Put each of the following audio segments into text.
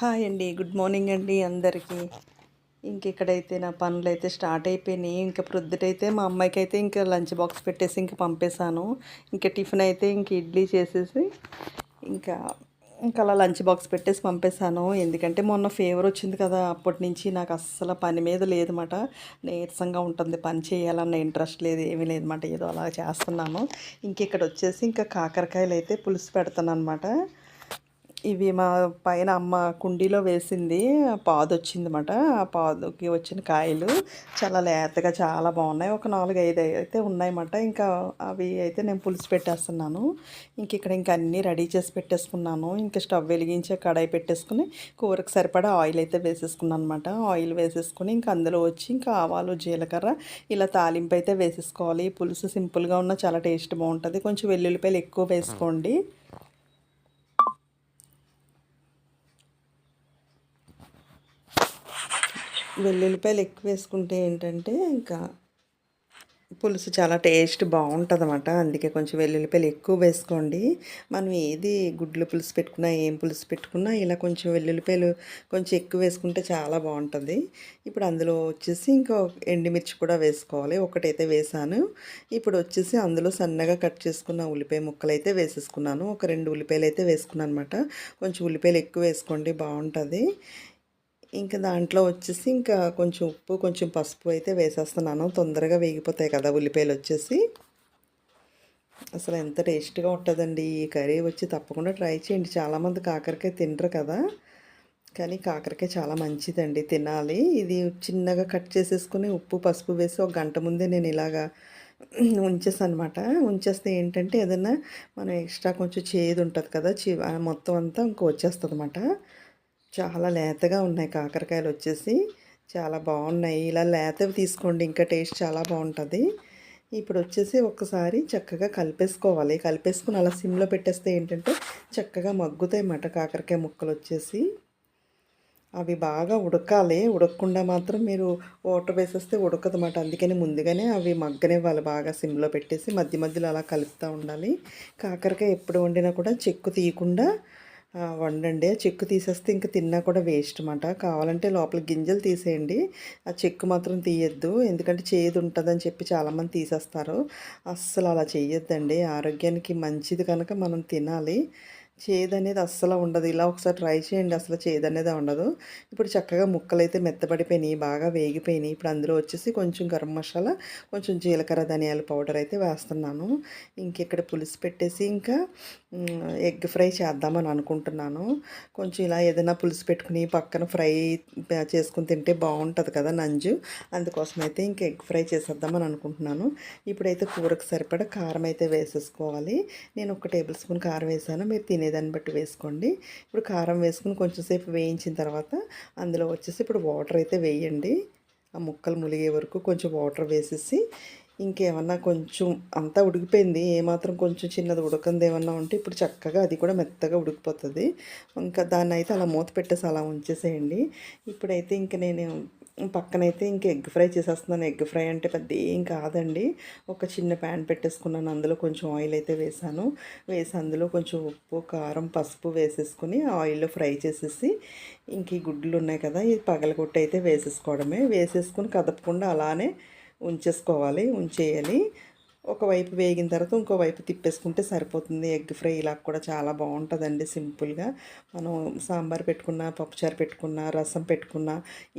Hi అండి good morning అండి అందరికీ. ఇంక ఇక్కడైతే నా పనులు అయితే స్టార్ట్ అయిపోయినాయి. ఇంకా ప్రొద్దుటైతే మా అమ్మాయికి అయితే ఇంకా లంచ్ బాక్స్ పెట్టేసి ఇంకా పంపేశాను. ఇంకా టిఫిన్ అయితే ఇంక ఇడ్లీ చేసేసి ఇంకా ఇంకా అలా లంచ్ బాక్స్ పెట్టేసి పంపేశాను. ఎందుకంటే మొన్న ఫీవర్ వచ్చింది కదా అప్పటి నుంచి నాకు అస్సలు పని మీద లేదన్నమాట. నీరసంగా ఉంటుంది పని చేయాలన్న ఇంట్రెస్ట్ లేదు ఏమీ లేదన్నమాట. ఏదో అలా చేస్తున్నాను. ఇంక ఇక్కడ వచ్చేసి ఇంకా కాకరకాయలు అయితే పులుసు పెడతాను అనమాట ఇవి మా పైన అమ్మ కుండీలో వేసింది. పాదు వచ్చిందన్నమాట ఆ పాదుకి వచ్చిన కాయలు చాలా లేతగా చాలా బాగున్నాయి. ఒక నాలుగు ఐదు అయితే ఉన్నాయన్నమాట. ఇంకా అవి అయితే నేను పులుసు పెట్టేస్తున్నాను. ఇంక ఇక్కడ ఇంకా అన్నీ రెడీ చేసి పెట్టేసుకున్నాను. ఇంకా స్టవ్ వెలిగించే కడాయి పెట్టేసుకుని కూరకు సరిపడా ఆయిల్ అయితే వేసేసుకున్నాను అనమాట ఆయిల్ వేసేసుకుని ఇంకా అందులో వచ్చి ఇంకా ఆవాలు జీలకర్ర ఇలా తాలింపు అయితే వేసేసుకోవాలి. పులుసు సింపుల్గా ఉన్న చాలా టేస్ట్ బాగుంటుంది. కొంచెం వెల్లుల్లిపాయలు ఎక్కువ వేసుకోండి. వెల్లుల్లిపాయలు ఎక్కువ వేసుకుంటే ఏంటంటే ఇంకా పులుసు చాలా టేస్ట్ బాగుంటుంది అనమాట అందుకే కొంచెం వెల్లుల్లిపాయలు ఎక్కువ వేసుకోండి. మనం ఏది గుడ్లు పులుసు పెట్టుకున్నా ఏం పులుసు పెట్టుకున్నా ఇలా కొంచెం వెల్లుల్లిపాయలు కొంచెం ఎక్కువ వేసుకుంటే చాలా బాగుంటుంది. ఇప్పుడు అందులో వచ్చేసి ఇంకా ఎండుమిర్చి కూడా వేసుకోవాలి. ఒకటైతే వేసాను. ఇప్పుడు వచ్చేసి అందులో సన్నగా కట్ చేసుకున్న ఉల్లిపాయ ముక్కలు అయితే వేసేసుకున్నాను. ఒక రెండు ఉల్లిపాయలు అయితే వేసుకున్నాను అనమాట కొంచెం ఉల్లిపాయలు ఎక్కువ వేసుకోండి బాగుంటుంది. ఇంకా దాంట్లో వచ్చేసి ఇంకా కొంచెం ఉప్పు కొంచెం పసుపు అయితే వేసేస్తున్నాను. తొందరగా వేగిపోతాయి కదా ఉల్లిపాయలు వచ్చేసి. అసలు ఎంత టేస్ట్గా ఉంటుందండి. ఈ కర్రీ వచ్చి తప్పకుండా ట్రై చేయండి. చాలామంది కాకరకాయ తినరు కదా. కానీ కాకరకాయ చాలా మంచిదండి. తినాలి. ఇది చిన్నగా కట్ చేసేసుకుని ఉప్పు పసుపు వేసి ఒక గంట ముందే నేను ఇలాగా ఉంచేస్తాను అనమాట ఉంచేస్తే ఏంటంటే ఏదైనా మనం ఎక్స్ట్రా కొంచెం చేదు ఉంటుంది కదా. మొత్తం అంతా ఇంకో వచ్చేస్తుంది అనమాట చాలా లేతగా ఉన్నాయి కాకరకాయలు వచ్చేసి. చాలా బాగున్నాయి. ఇలా లేతవి తీసుకోండి ఇంకా టేస్ట్ చాలా బాగుంటుంది. ఇప్పుడు వచ్చేసి ఒక్కసారి చక్కగా కలిపేసుకోవాలి. కలిపేసుకుని అలా సిమ్లో పెట్టేస్తే ఏంటంటే చక్కగా మగ్గుతాయి అన్నమాట కాకరకాయ ముక్కలు వచ్చేసి. అవి బాగా ఉడకాలి. ఉడకకుండా మాత్రం మీరు వాటర్ వేసేస్తే ఉడకదన్నమాట అందుకని ముందుగానే అవి మగ్గనివ్వాలి బాగా సిమ్లో పెట్టేసి. మధ్య మధ్యలో అలా కలుపుతూ ఉండాలి. కాకరకాయ ఎప్పుడు వండినా కూడా చెక్కు తీయకుండా వండండి. ఆ చెక్కు తీసేస్తే ఇంకా తిన్నా కూడా వేస్ట్ అనమాట కావాలంటే లోపల గింజలు తీసేయండి. ఆ చెక్కు మాత్రం తీయద్దు. ఎందుకంటే చేదు ఉంటుందని చెప్పి చాలామంది తీసేస్తారు. అస్సలు అలా చేయొద్దండి ఆరోగ్యానికి మంచిది కనుక మనం తినాలి. చేదు అనేది అస్సలు ఉండదు. ఇలా ఒకసారి ట్రై చేయండి. అసలు చేదు అనేది ఉండదు. ఇప్పుడు చక్కగా ముక్కలు అయితే మెత్తబడిపోయినాయి బాగా వేగిపోయినాయి. ఇప్పుడు అందులో వచ్చేసి కొంచెం గరం మసాలా కొంచెం జీలకర్ర ధనియాల పౌడర్ అయితే వేస్తున్నాను. ఇంకెక్కడ పులుసు పెట్టేసి ఇంకా ఎగ్ ఫ్రై చేద్దామని అనుకుంటున్నాను. కొంచెం ఇలా ఏదైనా పులుసు పెట్టుకుని పక్కన ఫ్రై చేసుకుని తింటే బాగుంటుంది కదా నంజు. అందుకోసం అయితే ఇంక ఎగ్ ఫ్రై చేసేద్దామని అనుకుంటున్నాను. ఇప్పుడైతే కూరకు సరిపడా కారం అయితే వేసేసుకోవాలి. నేను ఒక టేబుల్ స్పూన్ కారం వేసాను. మీరు తినే దాన్ని బట్టి వేసుకోండి. ఇప్పుడు కారం వేసుకుని కొంచెం సేపు వేయించిన తర్వాత అందులో వచ్చేసి ఇప్పుడు వాటర్ అయితే వేయండి. ఆ ముక్కలు ములిగే వరకు కొంచెం వాటర్ వేసేసి ఇంకేమన్నా కొంచెం అంతా ఉడికిపోయింది. ఏమాత్రం కొంచెం చిన్నది ఉడకంది ఏమన్నా ఉంటే ఇప్పుడు చక్కగా అది కూడా మెత్తగా ఉడికిపోతుంది. ఇంకా దాన్ని అయితే అలా మూత పెట్టేసి అలా ఉంచేసేయండి. ఇప్పుడైతే ఇంక నేను పక్కనైతే ఇంక ఎగ్ ఫ్రై చేసేస్తున్నాను. ఎగ్ ఫ్రై అంటే పెద్ద ఏం కాదండి. ఒక చిన్న ప్యాన్ పెట్టేసుకున్నాను. అందులో కొంచెం ఆయిల్ అయితే వేసాను. వేసి అందులో కొంచెం ఉప్పు కారం పసుపు వేసేసుకుని ఆయిల్లో ఫ్రై చేసేసి ఇంక ఈ గుడ్లు ఉన్నాయి కదా ఇది పగలగొట్టి అయితే వేసేసుకోవడమే. వేసేసుకుని కదపకుండా అలానే ఉంచేసుకోవాలి ఉంచేయాలి. ఒకవైపు వేగిన తర్వాత ఇంకోవైపు తిప్పేసుకుంటే సరిపోతుంది. ఎగ్ ఫ్రై ఇలా కూడా చాలా బాగుంటుందండి సింపుల్గా. మనం సాంబార్ పెట్టుకున్న పప్పుచారు పెట్టుకున్న రసం పెట్టుకున్న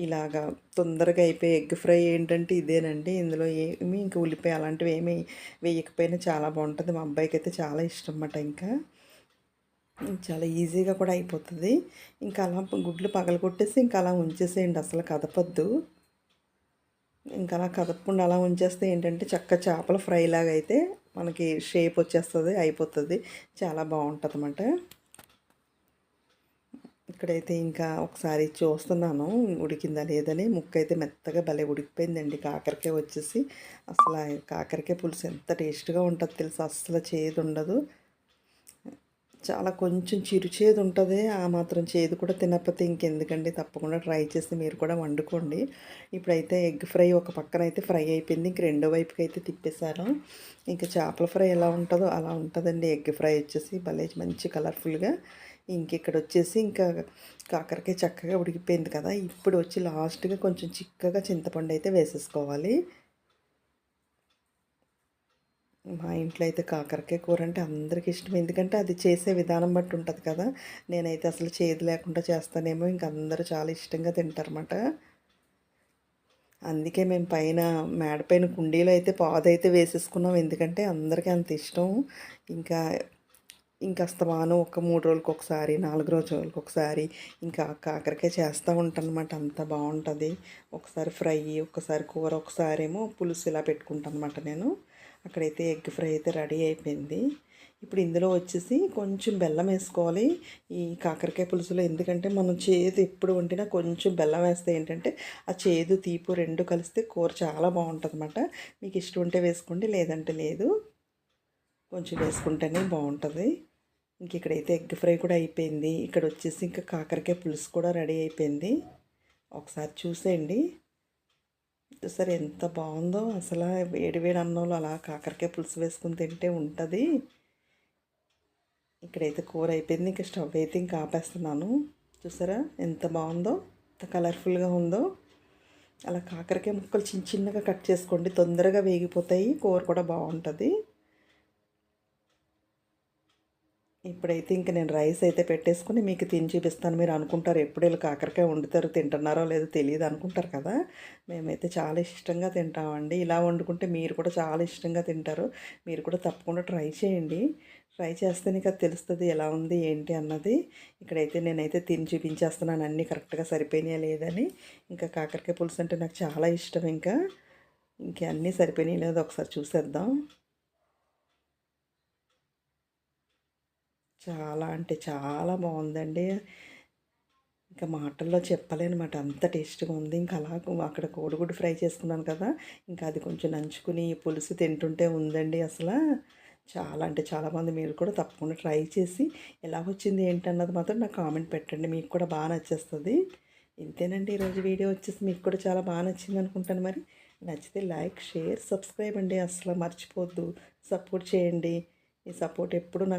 ఇలాగా తొందరగా అయిపోయి ఎగ్ ఫ్రై ఏంటంటే ఇదేనండి. ఇందులో ఏమి ఇంకా ఉల్లిపాయ అలాంటివి ఏమి వేయకపోయినా చాలా బాగుంటుంది. మా అబ్బాయికి అయితే చాలా ఇష్టం అన్నమాట ఇంకా. చాలా ఈజీగా కూడా అయిపోతుంది. ఇంకా అలా గుడ్లు పగలగొట్టేసి ఇంకా అలా ఉంచేసేయండి. అసలు కదపద్దు. ఇంకా అలా కదపకుండా అలా ఉంచేస్తే ఏంటంటే చక్క చేపల ఫ్రై లాగా అయితే మనకి షేప్ వచ్చేస్తుంది అయిపోతుంది. చాలా బాగుంటుంది అన్నమాట ఇక్కడైతే ఇంకా ఒకసారి చూస్తున్నాను ఉడికిందా లేదని ముక్క అయితే మెత్తగా భలే ఉడికిపోయిందండి. కాకరకాయ వచ్చేసి అసలు కాకరకాయ పులుసు ఎంత టేస్ట్గా ఉంటుంది తెలుసు? అస్సలు చేదు ఉండదు చాలా కొంచెం చిరుచేదు ఉంటుంది. ఆ మాత్రం చేదు కూడా తినకపోతే ఇంకెందుకండి? తప్పకుండా ట్రై చేసి మీరు కూడా వండుకోండి. ఇప్పుడైతే ఎగ్ ఫ్రై ఒక పక్కన అయితే ఫ్రై అయిపోయింది. ఇంక రెండో వైపుకి అయితే తిప్పేశారు ఇంకా చేపల ఫ్రై ఎలా ఉంటుందో అలా ఉంటుందండి. ఎగ్ ఫ్రై వచ్చేసి భలే మంచి కలర్ఫుల్గా. ఇంక ఇక్కడ వచ్చేసి ఇంకా కాకరకాయ చక్కగా ఉడికిపోయింది కదా. ఇప్పుడు వచ్చి లాస్ట్గా కొంచెం చిక్కగా చింతపండు అయితే వేసేసుకోవాలి. మా ఇంట్లో అయితే కాకరకాయ కూర అంటే అందరికి ఇష్టం. ఎందుకంటే అది చేసే విధానం బట్టి ఉంటుంది కదా. నేనైతే అసలు చేదు లేకుండా చేస్తానేమో ఇంక అందరూ చాలా ఇష్టంగా తింటారన్నమాట. అందుకే మేము పైన మేడపైన కుండీలో అయితే పాదైతే వేసేసుకున్నాం. ఎందుకంటే అందరికీ అంత ఇష్టం. ఇంకా ఇంకా అస్తమానం ఒక మూడు రోజులకి ఒకసారి నాలుగు రోజులకి ఒకసారి ఇంకా కాకరకాయ చేస్తూ ఉంటాను అనమాట అంత బాగుంటుంది. ఒకసారి ఫ్రై ఒకసారి కూర ఒకసారి ఏమో పులుసు ఇలా పెట్టుకుంటాను అనమాట నేను. అక్కడైతే ఎగ్ ఫ్రై అయితే రెడీ అయిపోయింది. ఇప్పుడు ఇందులో వచ్చేసి కొంచెం బెల్లం వేసుకోవాలి. ఈ కాకరకాయ పులుసులో ఎందుకంటే మనం చేదు ఎప్పుడు వండినా కొంచెం బెల్లం వేస్తే ఏంటంటే ఆ చేదు తీపు రెండు కలిస్తే కూర చాలా బాగుంటుంది అనమాట మీకు ఇష్టం ఉంటే వేసుకోండి లేదంటే లేదు. కొంచెం వేసుకుంటేనే బాగుంటుంది. ఇంక ఇక్కడైతే ఎగ్ ఫ్రై కూడా అయిపోయింది. ఇక్కడ వచ్చేసి ఇంకా కాకరకాయ పులుసు కూడా రెడీ అయిపోయింది. ఒకసారి చూసేయండి. చూసారు ఎంత బాగుందో. అసలు వేడి వేడి అన్నంలో అలా కాకరకాయ పులుసు వేసుకుని తింటే ఉంటుంది. ఇక్కడైతే కూర అయిపోయింది. ఇంకా స్టవ్ అయితే ఇంకా ఆపేస్తున్నాను. చూసారా? ఎంత బాగుందో. ఎంత కలర్ఫుల్గా ఉందో. అలా కాకరకాయ ముక్కలు చిన్న చిన్నగా కట్ చేసుకోండి. తొందరగా వేగిపోతాయి. కూర కూడా బాగుంటుంది. ఇప్పుడైతే ఇంక నేను రైస్ అయితే పెట్టేసుకుని మీకు తిని చూపిస్తాను. మీరు అనుకుంటారు ఎప్పుడు వీళ్ళు కాకరకాయ వండుతారు తింటున్నారో లేదో తెలియదు అనుకుంటారు కదా. మేమైతే చాలా ఇష్టంగా తింటామండి. ఇలా వండుకుంటే మీరు కూడా చాలా ఇష్టంగా తింటారు. మీరు కూడా తప్పకుండా ట్రై చేయండి. ట్రై చేస్తే నీకు అది తెలుస్తుంది ఎలా ఉంది ఏంటి అన్నది. ఇక్కడైతే నేనైతే తిని చూపించేస్తున్నాను. అన్నీ కరెక్ట్గా సరిపోయినాయా లేదని. ఇంకా కాకరకాయ పులుసు అంటే నాకు చాలా ఇష్టం ఇంకా. ఇంకా అన్నీ సరిపోయినాయి లేదో ఒకసారి చూసేద్దాం. చాలా అంటే చాలా బాగుందండి. ఇంకా మాటల్లో చెప్పలేనమాట అంత టేస్ట్గా ఉంది. ఇంకా అలా అక్కడ కోడిగుడ్డు ఫ్రై చేసుకున్నాను కదా. ఇంకా అది కొంచెం నంచుకుని పులుసు తింటుంటే ఉందండి అసలు. చాలా అంటే చాలామంది మీరు కూడా తప్పకుండా ట్రై చేసి ఎలా వచ్చింది ఏంటన్నది మాత్రం నాకు కామెంట్ పెట్టండి. మీకు కూడా బాగా నచ్చేస్తుంది. ఇంతేనండి ఈరోజు వీడియో వచ్చేసి మీకు కూడా చాలా బాగా నచ్చింది అనుకుంటాను మరి. నచ్చితే లైక్ షేర్ సబ్స్క్రైబ్ అండి. అసలు మర్చిపోద్దు. సపోర్ట్ చేయండి. ఈ సపోర్ట్ ఎప్పుడు నాకు